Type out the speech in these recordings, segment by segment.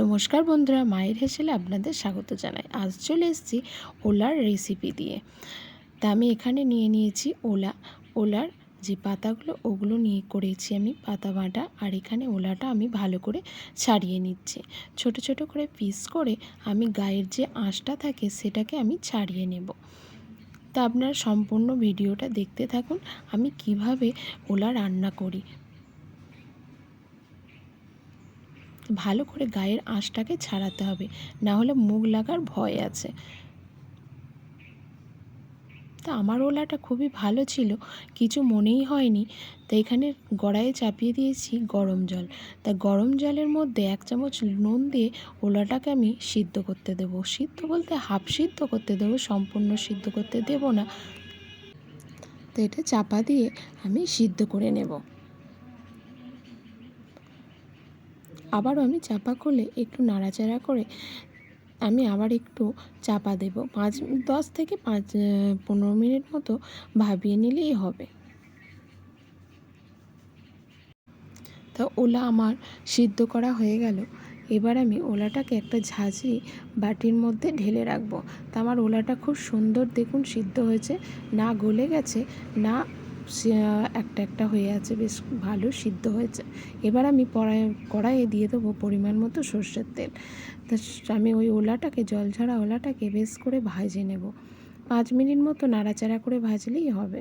নমস্কার বন্ধুরা, মায়ের হেসেলে আপনাদের স্বাগত জানাই। আজ চলে এসেছি ওলার রেসিপি দিয়ে। তা আমি এখানে নিয়ে নিয়েছি ওলা। ওলার যে পাতাগুলো, ওগুলো নিয়ে করেছি আমি, পাতা বাটা। আর এখানে ওলাটা আমি ভালো করে ছাড়িয়ে নিচ্ছি। ছোট ছোট করে পিস করে আমি গায়ের যে আঁশটা থাকে, সেটাকে আমি ছাড়িয়ে নেব। তা আপনারা সম্পূর্ণ ভিডিওটা দেখতে থাকুন, আমি কীভাবে ওলা রান্না করি। ভালো করে গায়ের আঁশটাকে ছাড়াতে হবে। না হলে মুখ লাগার ভয় আছে। তা আমার ওলাটা খুবই ভালো ছিল, কিছু মনেই হয়নি। তো এখানে গড়াইয়ে চাপিয়ে দিয়েছি গরম জল। তা গরম জলের মধ্যে এক চামচ নুন দিয়ে ওলাটাকে আমি সিদ্ধ করতে দেব। সিদ্ধ বলতে হাফ সিদ্ধ করতে দেবো, সম্পূর্ণ সিদ্ধ করতে দেব না। তো এটা চাপা দিয়ে আমি সিদ্ধ করে নেব। আবারও আমি চাপা খুলে একটু নাড়াচাড়া করে আমি আবার একটু চাপা দেব। পাঁচ, দশ থেকে পাঁচ পনেরো মিনিট মতো ভাবিয়ে নিলেই হবে। তা ওলা আমার সিদ্ধ করা হয়ে গেল। এবার আমি ওলাটাকে একটা ঝাঁঝি বাটির মধ্যে ঢেলে রাখব। তা আমার ওলাটা খুব সুন্দর দেখুন সিদ্ধ হয়েছে, না গলে গেছে, না একটা একটা হয়ে আছে, বেশ ভালো, সিদ্ধ হয়েছে। এবার আমি পড়ায়, কড়াইয়ে দিয়ে দেবো পরিমাণ মতো সর্ষের তেল। তা আমি ওই ওলাটাকে, জল ঝরা ওলাটাকে বেশ করে ভাজে নেব। পাঁচ মিনিট মতো নাড়াচাড়া করে ভাজলেই হবে।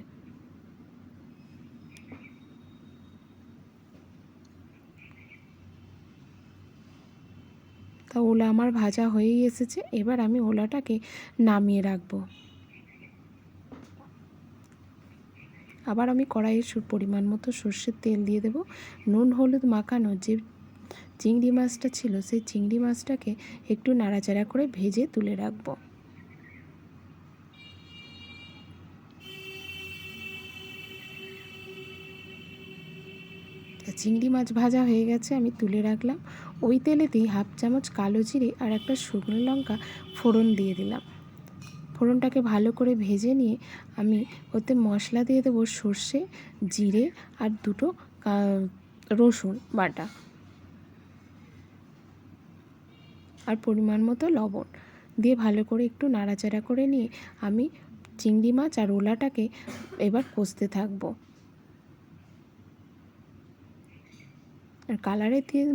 তা ওলা আমার ভাজা হয়েই এসেছে। এবার আমি ওলাটাকে নামিয়ে রাখব। আবার আমি কড়াইয়ে পরিমাণ মতো সর্ষের তেল দিয়ে দেব। নুন, হলুদ মাখানো যে চিংড়ি মাছটা ছিল, সেই চিংড়ি মাছটাকে একটু নাড়াচাড়া করে ভেজে তুলে রাখব। চিংড়ি মাছ ভাজা হয়ে গেছে, আমি তুলে রাখলাম। ওই তেলেতেই হাফ চামচ কালো জিরে আর একটা শুকনো লঙ্কা ফোড়ন দিয়ে দিলাম। ফোড়নটাকে ভালো করে ভেজে নিয়ে আমি ওতে মশলা দিয়ে দেবো সর্ষে, জিরে আর দুটো রসুন বাটা। আর পরিমাণ মতো লবণ দিয়ে ভালো করে একটু নাড়াচাড়া করে নিয়ে আমি চিংড়ি মাছ আর ওলাটাকে এবার কষতে থাকব। আর কালারে দিয়ে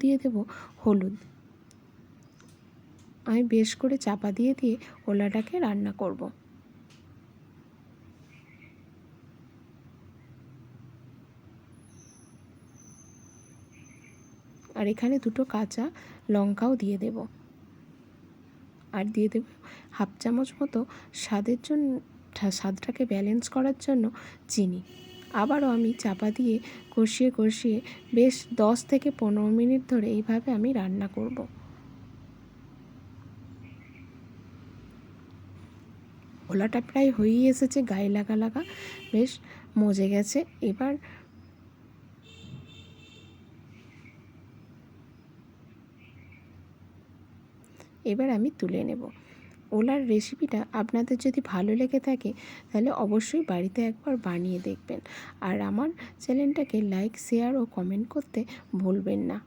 দিয়ে দেবো হলুদ। আমি বেশ করে চাপা দিয়ে দিয়ে ওলাটাকে রান্না করব। আর এখানে দুটো কাঁচা লঙ্কাও দিয়ে দেব। আর দিয়ে দেব হাফ চামচ মতো স্বাদের জন্য, স্বাদটাকে ব্যালেন্স করার জন্য চিনি। আবারও আমি চাপা দিয়ে কষিয়ে কষিয়ে বেশ দশ থেকে পনেরো মিনিট ধরে এইভাবে আমি রান্না করব। ওলাটা প্রায় হয়েই এসেছে, গায়ে লাগা লাগা। বেশ, মজে গেছে। এবার এবার আমি তুলে নেব। ওলার রেসিপিটা আপনাদের যদি ভালো লেগে থাকে, তাহলে অবশ্যই বাড়িতে একবার বানিয়ে দেখবেন। আর আমার চ্যানেলটাকে লাইক শেয়ার ও কমেন্ট করতে ভুলবেন না।